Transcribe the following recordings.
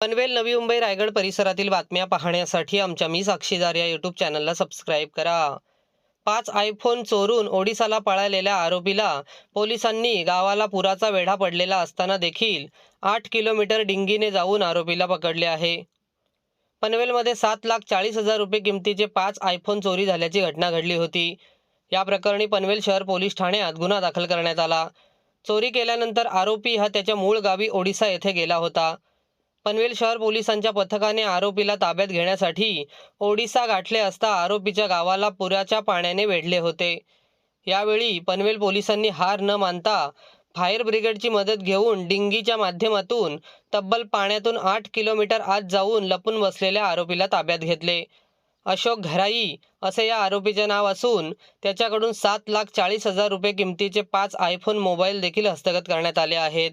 पनवेल नवी मुंबई रायगड परिसरातील बातम्या पाहण्यासाठी आमच्या मी साक्षीदार या यूट्यूब चॅनलला सबस्क्राईब करा. पाच आयफोन चोरून ओडिसाला पळालेल्या आरोपीला पोलिसांनी गावाला पुराचा वेढा पडलेला असताना देखील आठ किलोमीटर डिंगीने जाऊन आरोपीला पकडले आहे. पनवेलमध्ये सात लाख चाळीस हजार रुपये किमतीचे पाच आयफोन चोरी झाल्याची घटना घडली होती. या प्रकरणी पनवेल शहर पोलीस ठाण्यात गुन्हा दाखल करण्यात आला. चोरी केल्यानंतर आरोपी हा त्याच्या मूळ गावी ओडिसा येथे गेला होता. पनवेल शहर पोलिसांच्या पथकाने आरोपीला ताब्यात घेण्यासाठी ओडिसा गाठले असता आरोपीच्या गावाला पुराच्या पाण्याने वेढले होते. यावेळी पनवेल पोलिसांनी हार न मानता फायर ब्रिगेडची मदत घेऊन डिंगीच्या माध्यमातून तब्बल पाण्यातून आठ किलोमीटर आत जाऊन लपून बसलेल्या आरोपीला ताब्यात घेतले. अशोक घराई असे या आरोपीचे नाव असून त्याच्याकडून सात लाख चाळीस हजार रुपये किमतीचे पाच आयफोन मोबाईल देखील हस्तगत करण्यात आले आहेत.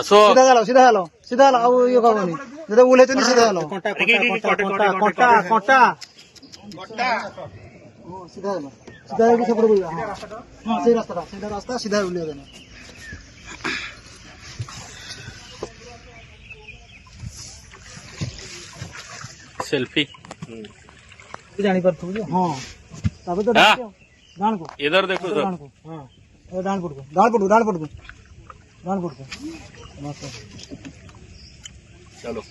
আসো। সিধা গেল সিধা গেল সিধা গেল আউ ইয়ে করব নি। যেটা উলেছে নি সিধা গেল। কটা কটা কটা কটা কটা সিধা গেল। সিধা গেল সফর বলি হ্যাঁ সেই রাস্তাটা সেটা রাস্তা সিধা উলিয়ে দেন। সেলফি। জানি পারথু হ্যাঁ। তারপরে তো হ্যাঁ। ডান কো ইধার দেখো ডান হ্যাঁ ডান পড়ব ডান পড়ব ডান পড়ব चलो.